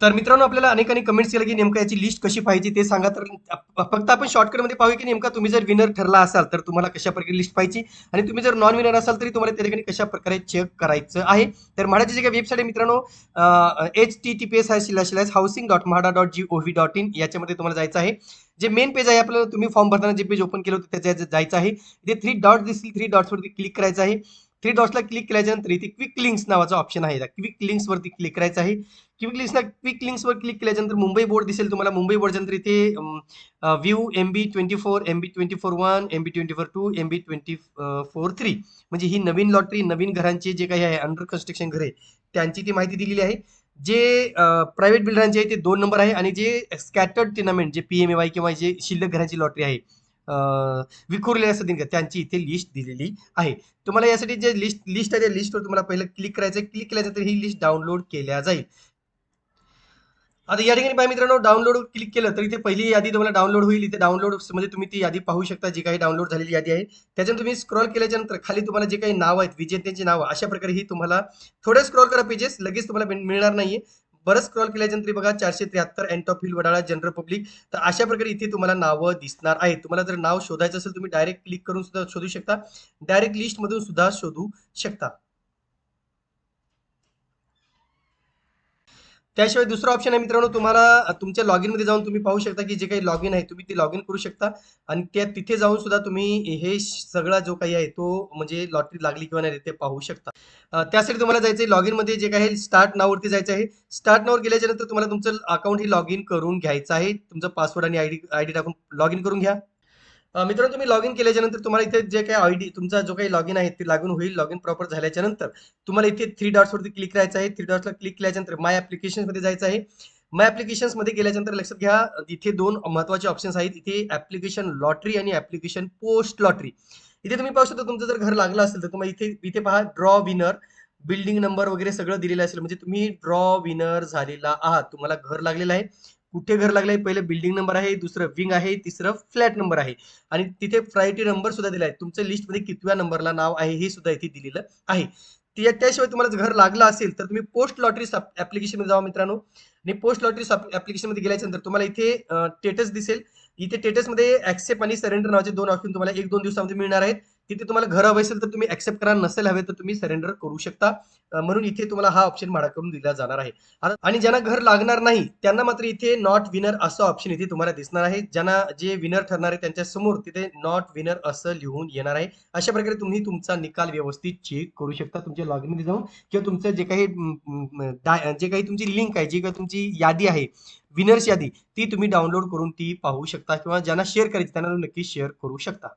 तर मित्रांनो, आपल्याला अनेक अनेक कमेंट्स केलं की नेमकं याची लिस्ट कशी पाहिजे ते सांगा. तर फक्त आपण शॉर्टकटमध्ये पाहूया की नेमका तुम्ही जर विनर ठरला असाल, तर तुम्हाला कशा प्रकारे लिस्ट पाहिजे आणि तुम्ही जर नॉन विनर असाल, तरी तुम्हाला त्या ठिकाणी कशा प्रकारे चेक करायचं आहे? तर म्हाडाची जे काही वेबसाईट आहे मित्रांनो H T T P S Shila शिलास housing dot MHADA dot G O V dot in याच्यामध्ये तुम्हाला जायचं आहे. जे मेन पेज आहे, आपल्याला तुम्ही फॉर्म भरताना जे पेज ओपन केलं होतं, त्याच्या जायचं आहे. इथे थ्री डॉट दिसतील थ्री डॉट्सवरती क्लिक करायचं आहे. थ्री डॉट्सला क्लिक केल्याच्यानंतर इथे क्विक लिंक्स नावाचा ऑप्शन आहे. क्विक लिंक्सवरती क्लिक करायचं आहे. क्विक लिंक्सला क्विक लिंक्सवर क्लिक केल्याच्यानंतर मुंबई बोर्ड दिसेल तुम्हाला. मुंबई बोर्डच्या नंतर इथे view M B twenty four M B twenty four one M B twenty four two M B twenty four three म्हणजे ही नवीन लॉटरी नवीन घरांचे जे काही आहे अंडर कन्स्ट्रक्शन घरे त्यांची ती माहिती दिलेली आहे. जे प्रायव्हेट बिल्डरांचे आहे, ते दोन नंबर आहे. आणि जे स्कॅटर्ड टिनामेंट जे पी एम ए वाय किंवा जे शिल्लक घरांची लॉटरी आहे अं, विखुरलेल्या असतील का त्यांची इथे लिस्ट दिलेली आहे. तुम्हाला यासाठी जे लिस्ट लिस्ट आहे त्या लिस्टवर तुम्हाला पहिलं क्लिक करायचं क्लिक केल्यानंतर ही लिस्ट डाउनलोड केल्या जाईल. आता या ठिकाणी पाहिजे मित्रांनो डाउनलोड क्लिक केलं तर इथे पहिली यादी तुम्हाला डाउनलोड होईल. इथे डाउनलोड मध्ये तुम्ही ती यादी पाहू शकता जी काही डाउनलोड झालेली यादी आहे. त्याच्यानंतर तुम्ही स्क्रॉल केल्याच्या नंतर खाली तुम्हाला जे काही नाव आहेत विजेत्यांची नावं अशा प्रकारे ही तुम्हाला थोडं स्क्रॉल करा पेजेस लगेच तुम्हाला मिळ- मिळणार नाहीये. बरं स्क्रॉल के नंतर बघा, चारशे त्र्याहत्तर off field Wadala general public तर अशा प्रकारे इथे तुम्हाला नावं दिसणार आहेत. तुम्हाला जर नाव असेल, तुम्ही डायरेक्ट क्लिक करून सुद्धा शोधू शकता. डायरेक्ट लिस्ट मधुन सुधा शोधू शकता. त्याशिवाय दुसरा ऑप्शन आहे मित्रांनो तुम्हाला अ, तुमच्या लॉगिन मध्ये जाऊन तुम्ही पाहू शकता की जे काही लॉगिन आहे तुम्ही ते लॉगिन करू शकता. आणि त्या तिथे जाऊन सुद्धा तुम्ही हे सगळा जो काही आहे तो म्हणजे लॉटरी लागली किंवा नाही ते पाहू शकता. तुम्हाला जायचं आहे लॉगिन मध्ये जे काही स्टार्ट नाववरती जायचं आहे. स्टार्ट नावर गेल्याच्या नंतर तुम्हाला तुमचं अकाउंट हे लॉग इन करून घ्यायचं आहे. पासवर्ड आणि आयडी आयडी टाकून लॉग इन करून घ्या. मित्रांनो तुम्ही लॉग इन केल्याच्यानंतर तुम्हाला इथे जे काही आयडी तुमचा जो काही लॉग इन आहे ते लागून होईल. लॉग इन प्रॉपर झाल्याच्यानंतर तुम्हाला इथे थ्री डॉट्सवरती क्लिक करायचं आहे. थ्री डॉट्सला क्लिक केल्यानंतर माय ॲप्लिकेशनमध्ये जायचं आहे. माय ॲप्लिकेशन्समध्ये मध्ये गेल्याच्या लक्षात घ्या इथे दोन महत्त्वाचे ऑप्शन्स आहेत. इथे ऍप्लिकेशन लॉटरी आणि ऍप्लिकेशन पोस्ट लॉटरी इथे तुम्ही पाहू शकता तुमचं जर घर लागलं असेल तर तुम्हाला इथे इथे पहा ड्रॉ विनर बिल्डिंग नंबर वगैरे सगळं दिलेलं असेल. म्हणजे तुम्ही ड्रॉ विनर झालेला आहात. तुम्हाला घर लागलेलं आहे. कुठे घर लागलं आहे बिल्डिंग नंबर आहे दुसरं विंग आहे तिसरं फ्लॅट नंबर आहे. आणि तिथे प्रायोरिटी नंबर सुद्धा दिला आहे तुमच्या लिस्टमध्ये कितव्या नंबरला नाव आहे हे सुद्धा इथे दिलेलं आहे. त्याशिवाय तुम्हाला जर घर लागलं असेल तर तुम्ही पोस्ट लॉटरी ऍप्लिकेशनमध्ये जावा मित्रांनो. आणि पोस्ट लॉटरी ऍप्लिकेशनमध्ये गेल्याच्यानंतर तुम्हाला इथे स्टेटस दिसेल. इथे स्टेटसमध्ये ऍक्सेप्ट आणि सरेंडर नावाचे दोन ऑप्शन तुम्हाला एक दोन दिवसामध्ये मिळणार आहेत. तिथे तुम्हाला घर हवं असेल तर तुम्ही ऍक्सेप्ट करा नसेल हवे तर तुम्ही सरेंडर करू शकता. म्हणून इथे तुम्हाला हा ऑप्शन भाडाकडून दिला जाणार आहे. आणि ज्यांना घर लागणार नाही त्यांना मात्र इथे नॉट विनर असं ऑप्शन इथे तुम्हाला दिसणार आहे. ज्यांना जे विनर ठरणार आहे त्यांच्यासमोर तिथे नॉट विनर असं लिहून येणार आहे. अशा प्रकारे तुम्ही तुमचा निकाल व्यवस्थित चेक करू शकता तुमच्या लॉगिनमध्ये जाऊन. किंवा तुमचं जे काही जे काही तुमची लिंक आहे जी काही तुमची यादी आहे विनर्स यादी ती तुम्ही डाउनलोड करून ती पाहू शकता. किंवा ज्यांना शेअर करायची त्यांना नक्की शेअर करू शकता.